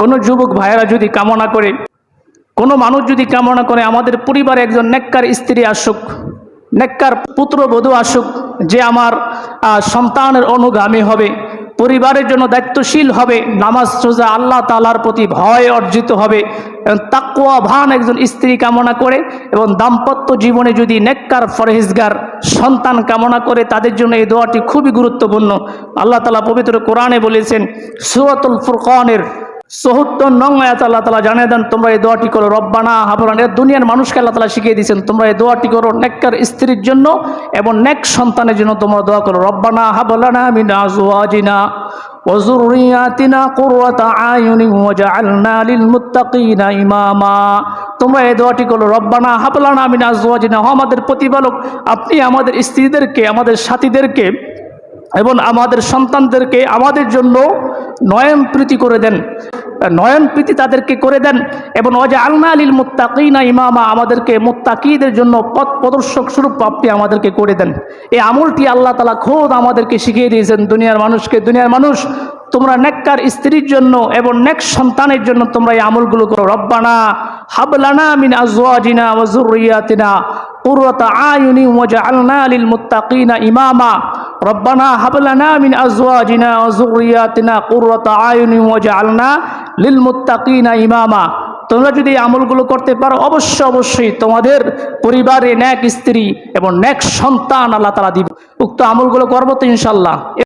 কোনো যুবক ভাইয়েরা যদি কামনা করে, কোনো মানুষ যদি কামনা করে, আমাদের পরিবারে একজন নেককার স্ত্রী আসুক, নেককার পুত্রবধূ আসুক, যে আমার সন্তানের অনুগামী হবে, পরিবারের জন্য দায়িত্বশীল হবে, নামাজ সোজা আল্লাহ তালার প্রতি ভয় অর্জিত হবে, এবং তাকুয়া ভান একজন স্ত্রী কামনা করে, এবং দাম্পত্য জীবনে যদি নেককার ফরহেজগার সন্তান কামনা করে, তাদের জন্য এই দোয়াটি খুবই গুরুত্বপূর্ণ। আল্লাহ তালা পবিত্র কোরআনে বলেছেন, সুরতুল ফুরকানের চৌহত্তর নং আয়াত আল্লাহ তালা জানিয়ে দেন, তোমরা এই দোয়াটি করো, রব্বানা হাবরান এর দুনিয়ার মানুষকে আল্লাহ তালা শিখিয়ে দিয়েছেন, তোমরা এই দোয়াটি করো নেককার স্ত্রীর জন্য এবং নেক সন্তানের জন্য তোমরা দোয়া করো। রব্বানা হাবলানা মিনা জুয়াজিনা ওজুরিয়াতিনা কুরওয়াতা আয়ুনি ওয়াজআলনা লিল মুত্তাকিনা ইমামা। তোমরা এই দোয়াটি করো, রব্বানা হাবলানা মিনা হ আমাদের প্রতিপালক, আপনি আমাদের স্ত্রীদেরকে, আমাদের সাথীদেরকে এবং আমাদের সন্তানদেরকে আমাদের জন্য নয়ন প্রীতি করে দেন। নয়ন প্রীতি তাদেরকে করে দেন এবং অজা আলনা আলীল মুত্তাকিনা ইমামা, আমাদেরকে মুত্তাকিদের জন্য পথ প্রদর্শক স্বরূপ আপনি আমাদেরকে করে দেন। এই আমলটি আল্লাহ তালা খোদ আমাদেরকে শিখিয়ে দিয়েছেন, দুনিয়ার মানুষকে, দুনিয়ার মানুষ, তোমরা নেককার স্ত্রীর জন্য এবং নেক সন্তানের জন্য তোমরা এই আমলগুলো করো। রব্বানা হাবলানা মিন আজওয়াজিনা ওয়া যুররিয়াতিনা কুররাতা আয়ুনি ওয়াজআলনা লিল মুত্তাকিনা ইমামা। রব্বানা হাবলানা মিন আজওয়াজিনা ওয়া কুররাতা আয়ুনিন ওয়াজআলনা লিল মুত্তাকিনা ইমামা। তোমরা যদি আমলগুলো করতে পারো, অবশ্যই অবশ্যই তোমাদের পরিবারে ন্যাক স্ত্রী এবং ন্যাক সন্তান আল্লাহ তালা দিব। উক্ত আমলগুলো করব তো ইনশাল্লাহ